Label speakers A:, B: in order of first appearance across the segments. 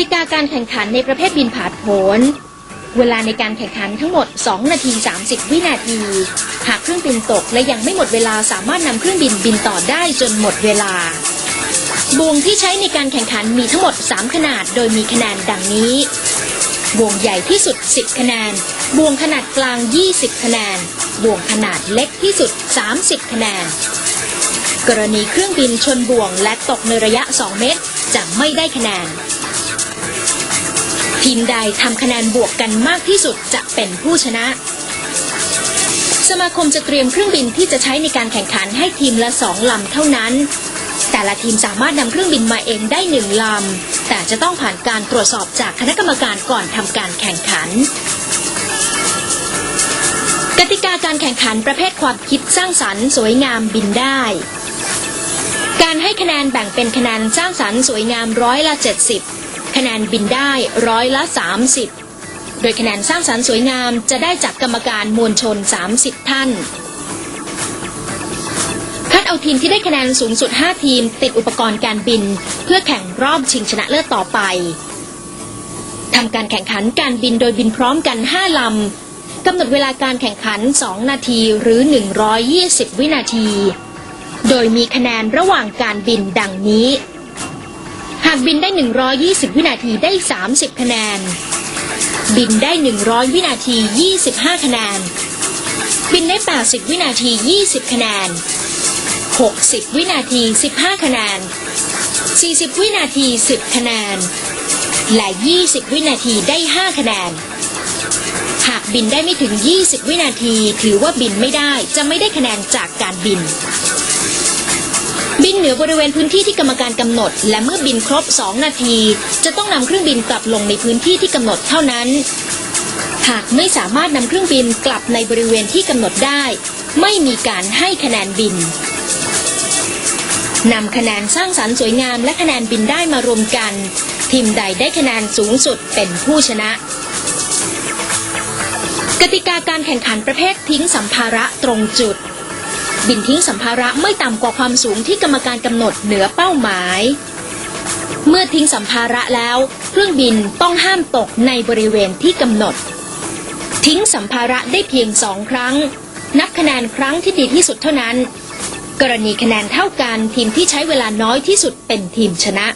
A: ติกาการแข่งขันในประเภทบินผาดโผนเวลาในการแข่งขันทั้งหมด 2 นาที 30 วินาที หากเครื่องบินตกและยังไม่หมดเวลาสามารถนำเครื่องบินบินต่อได้จนหมดเวลาบ่วงที่ใช้ในการแข่งขันมีทั้งหมด 3 ขนาด โดยมีคะแนนดังนี้บ่วงใหญ่ที่สุด 10 คะแนนบ่วงขนาดกลาง 20 คะแนนบ่วงขนาดเล็กที่สุด 30 คะแนน กรณีเครื่องบินชนบ่วงและตกในระยะ 2 เมตร จะไม่ได้คะแนน ทีมใดทำคะแนนบวกกันมากที่สุดจะเป็นผู้ชนะ สมาคมจะเตรียมเครื่องบินที่จะใช้ในการแข่งขันให้ทีมละสองลำเท่านั้น แต่ละทีมสามารถนำเครื่องบินมาเองได้หนึ่งลำ แต่จะต้องผ่านการตรวจสอบจากคณะกรรมการก่อนทำการแข่งขันกติกาการแข่งขันประเภทความคิดสร้างสรรค์สวยงามบินได้ การให้คะแนนแบ่งเป็นคะแนนสร้างสรรค์สวยงามร้อยละ 70 คะแนนบินได้ร้อยละ 30 โดยคะแนนสร้างสรรค์สวยงามจะได้จากกรรมการมวลชน 30 ท่าน คัดเอาทีมที่ได้คะแนนสูงสุด 5 ทีม ติดอุปกรณ์การบิน เพื่อแข่งรอบชิงชนะเลิศต่อไปทำการแข่งขันการบินโดยบินพร้อมกัน 5 ลำกำหนดเวลาการแข่งขัน 2 นาทีหรือ 120 วินาที โดยมีคะแนนระหว่างการบินดังนี้ หากบินได้ 120 วินาทีได้ 30 คะแนน บินได้ 100 วินาที 25 คะแนน บินได้ 80 วินาที 20 คะแนน 60 วินาที 15 คะแนน 40 วินาที 10 คะแนน และ 20 วินาทีได้ 5 คะแนน หากบินได้ไม่ถึง 20 วินาที ถือว่าบินไม่ได้ จะไม่ได้คะแนนจากการบิน บินเหนือบริเวณพื้นที่ที่กรรมการกำหนด และเมื่อบินครบ 2 นาที จะต้องนำเครื่องบินกลับลงในพื้นที่ที่กำหนดเท่านั้น หากไม่สามารถนำเครื่องบินกลับในบริเวณที่กำหนดได้ ไม่มีการให้คะแนนบินนำคะแนนสร้างสรรค์สวยงามและคะแนนบินได้มารวมกัน ทีมใดได้คะแนนสูงสุดเป็นผู้ชนะ กติกาการแข่งขันประเภททิ้งสัมภาระตรงจุด บินทิ้งสัมภาระไม่ต่ำกว่าความสูงที่กรรมการกำหนดเหนือเป้าหมาย เมื่อทิ้งสัมภาระแล้ว เครื่องบินต้องห้ามตกในบริเวณที่กำหนด ทิ้งสัมภาระได้เพียงสองครั้ง นับคะแนนครั้งที่ดีที่สุดเท่านั้น กรณีคะแนนเท่ากันทีมที่ใช้เวลาน้อยที่สุดเป็นทีมชนะ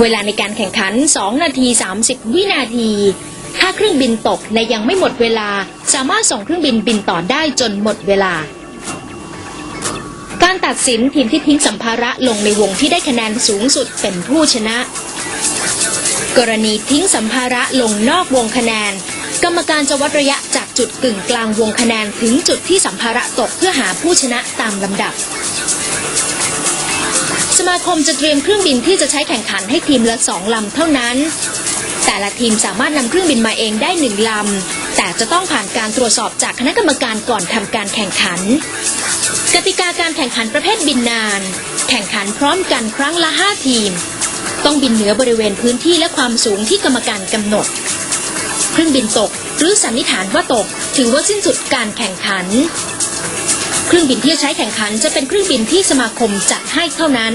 A: เวลาในการแข่งขัน 2 นาที 30 วินาทีถ้าเครื่องบินตกและยังไม่หมดเวลา สามารถส่งเครื่องบินบินต่อได้จนหมดเวลา การตัดสินทีมที่ทิ้งสัมภาระลงในวงที่ได้คะแนนสูงสุดเป็นผู้ชนะ กรณีทิ้งสัมภาระลงนอกวงคะแนน กรรมการจะวัดระยะจากจุดกึ่งกลางวงคะแนนถึงจุดที่สัมภาระตกเพื่อหาผู้ชนะตามลำดับ สมาคมจะเตรียมเครื่องบินที่จะใช้แข่งขันให้ทีมละสองลำเท่านั้น แต่ละทีมสามารถนำเครื่องบินมาเองได้หนึ่งลำแต่จะต้องผ่านการตรวจสอบจากคณะกรรมการก่อนทำการแข่งขัน กติกาการแข่งขันประเภทบินนาน แข่งขันพร้อมกันครั้งละ 5 ทีม ต้องบินเหนือบริเวณพื้นที่และความสูงที่กรรมการกำหนด เครื่องบินตกหรือสันนิษฐานว่าตก ถือว่าสิ้นสุดการแข่งขัน เครื่องบินที่ใช้แข่งขันจะเป็นเครื่องบินที่สมาคมจัดให้เท่านั้น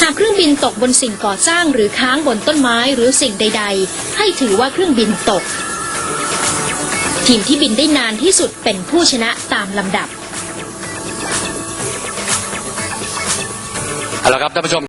A: หากเครื่องบินตกบนสิ่งก่อสร้างหรือค้างบนต้นไม้หรือสิ่งใด ๆ ให้ถือว่าเครื่องบินตก ทีมที่บินได้นานที่สุดเป็นผู้ชนะตามลำดับ
B: เอาละครับท่านผู้ชม